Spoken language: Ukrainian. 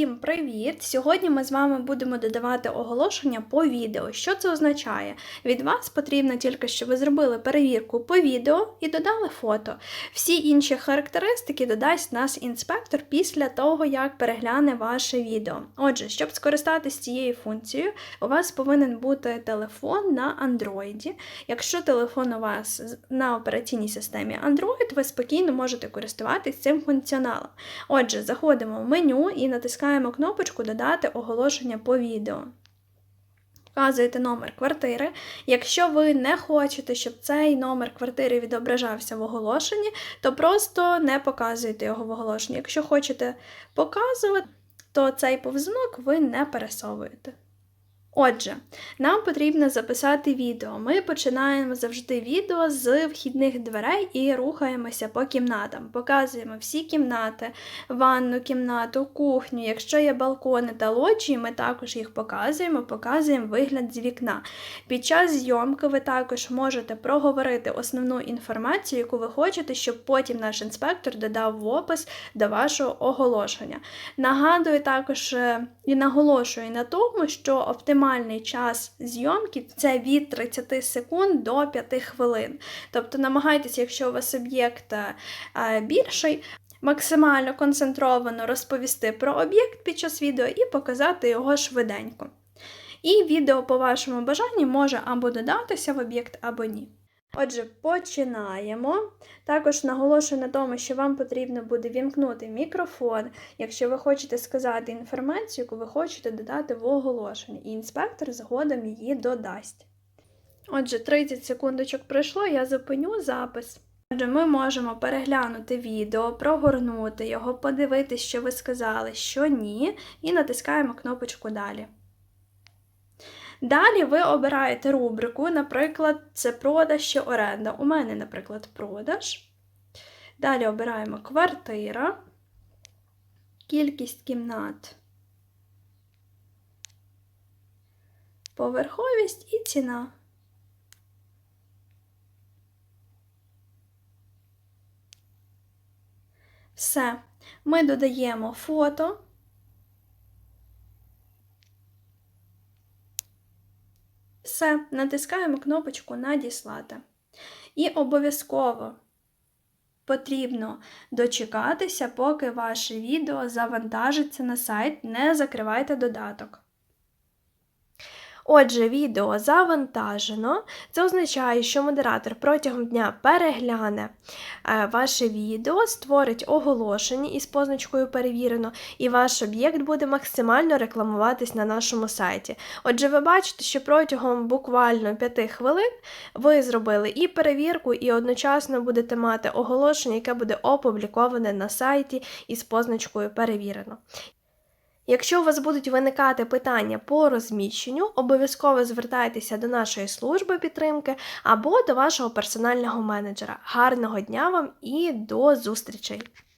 Всім привіт! Сьогодні ми з вами будемо додавати оголошення по відео. Що це означає? Від вас потрібно тільки, щоб ви зробили перевірку по відео і додали фото. Всі інші характеристики додасть нас інспектор після того, як перегляне ваше відео. Отже, щоб скористатися цією функцією, у вас повинен бути телефон на Android. Якщо телефон у вас на операційній системі Android, ви спокійно можете користуватись цим функціоналом. Отже, заходимо в меню і натискаємо кнопочку Додати оголошення по відео. Вказуєте номер квартири. Якщо ви не хочете, щоб цей номер квартири відображався в оголошенні, то просто не показуєте його в оголошенні. Якщо хочете показувати, то цей повзунок ви не пересовуєте. Отже, нам потрібно записати відео. Ми починаємо завжди відео з вхідних дверей і рухаємося по кімнатам. Показуємо всі кімнати, ванну кімнату, кухню. Якщо є балкони та лоджії, ми також їх показуємо, показуємо вигляд з вікна. Під час зйомки ви також можете проговорити основну інформацію, яку ви хочете, щоб потім наш інспектор додав в опис до вашого оголошення. Нагадую також е, і наголошую на тому, що оптимальний час зйомки це від 30 секунд до 5 хвилин. Тобто намагайтеся, якщо у вас об'єкт е, більший, максимально концентровано розповісти про об'єкт під час відео і показати його швиденько. І відео по вашому бажанню може або додатися в об'єкт, або ні. Отже, починаємо. Також наголошую на тому, що вам потрібно буде вімкнути мікрофон, якщо ви хочете сказати інформацію, яку ви хочете додати в оголошення, і інспектор згодом її додасть. Отже, 30 секундочок пройшло, я зупиню запис. Отже, ми можемо переглянути відео, прогорнути його, подивитись, що ви сказали, що ні, і натискаємо кнопочку Далі. Далі ви обираєте рубрику, наприклад, це продаж чи оренда. У мене, наприклад, продаж. Далі обираємо квартира, кількість кімнат, поверховість і ціна. Все. Ми додаємо фото. Все, натискаємо кнопочку Надіслати. І обов'язково потрібно дочекатися, поки ваше відео завантажиться на сайт. Не закривайте додаток. Отже, відео завантажено. Це означає, що модератор протягом дня перегляне е, ваше відео, створить оголошення із позначкою перевірено, і ваш об'єкт буде максимально рекламуватись на нашому сайті. Отже, ви бачите, що протягом буквально 5 хвилин ви зробили і перевірку, і одночасно будете мати оголошення, яке буде опубліковане на сайті із позначкою перевірено. Якщо у вас будуть виникати питання по розміщенню, обов'язково звертайтеся до нашої служби підтримки або до вашого персонального менеджера. Гарного дня вам і до зустрічей!